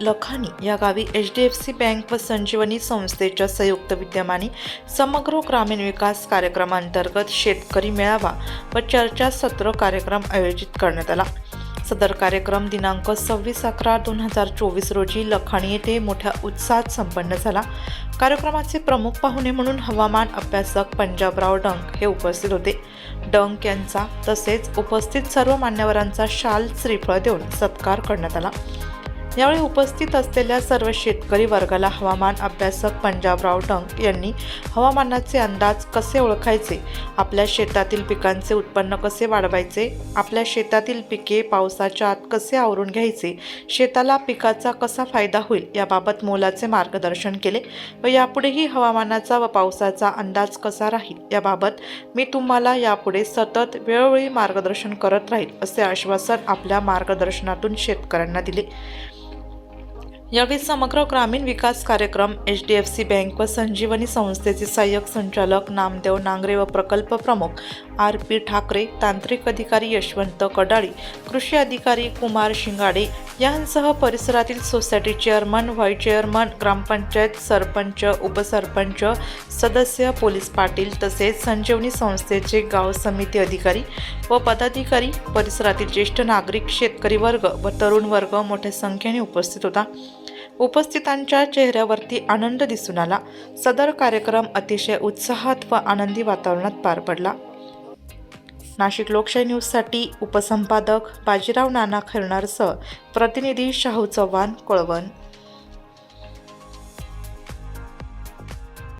लखानी या गावी H D F C bank व संजीवनी संस्थेच्या संयुक्त विद्यमाने समग्र ग्रामीण विकास कार्यक्रमांतर्गत शेतकरी मेळावा व चर्चासत्र कार्यक्रम आयोजित करण्यात आला. सदर कार्यक्रम दिनांक सव्वीस अकरा दोन हजार चोवीस रोजी लखाणी येथे मोठ्या उत्साहात संपन्न झाला. कार्यक्रमाचे प्रमुख पाहुणे म्हणून हवामान अभ्यासक पंजाबराव डंक हे उपस्थित होते. डंक यांचा तसेच उपस्थित सर्व मान्यवरांचा शाल श्रीफळ देऊन सत्कार करण्यात आला. यावेळी उपस्थित असलेल्या सर्व शेतकरी वर्गाला हवामान अभ्यासक पंजाबराव डंक यांनी हवामानाचे अंदाज कसे ओळखायचे? आपल्या शेतातील पिकांचे उत्पन्न कसे वाढवायचे? आपल्या शेतातील पिके पावसाच्या आत कसे आवरून घ्यायचे? शेताला पिकाचा कसा फायदा होईल? याबाबत मोलाचे मार्गदर्शन केले व यापुढेही हवामानाचा व पावसाचा अंदाज कसा राहील? याबाबत मी तुम्हाला यापुढे सतत वेळोवेळी मार्गदर्शन करत राहील असे आश्वासन आपल्या मार्गदर्शनातून शेतकऱ्यांना दिले. यावेळी समग्र ग्रामीण विकास कार्यक्रम H D F C bank व संजीवनी संस्थेचे सहाय्यक संचालक नामदेव नांगरे व प्रकल्प प्रमुख आर पी ठाकरे तांत्रिक अधिकारी यशवंत कडाळी कृषी अधिकारी कुमार शिंगाडे यांसह परिसरातील सोसायटी चेअरमन व्हाईस चेअरमन ग्रामपंचायत सरपंच उपसरपंच सदस्य पोलीस पाटील तसेच संजीवनी संस्थेचे गाव समिती अधिकारी व पदाधिकारी परिसरातील ज्येष्ठ नागरिक शेतकरी वर्ग व तरुण वर्ग मोठ्या संख्येने उपस्थित होता. उपस्थितांच्या चेहऱ्यावरती आनंद दिसून आला. सदर कार्यक्रम अतिशय उत्साहात व आनंदी वातावरणात पार पडला. नाशिक लोकशाही न्यूजसाठी उपसंपादक बाजीराव नाना खरणारसह प्रतिनिधी शाहू चव्हाण कळवण.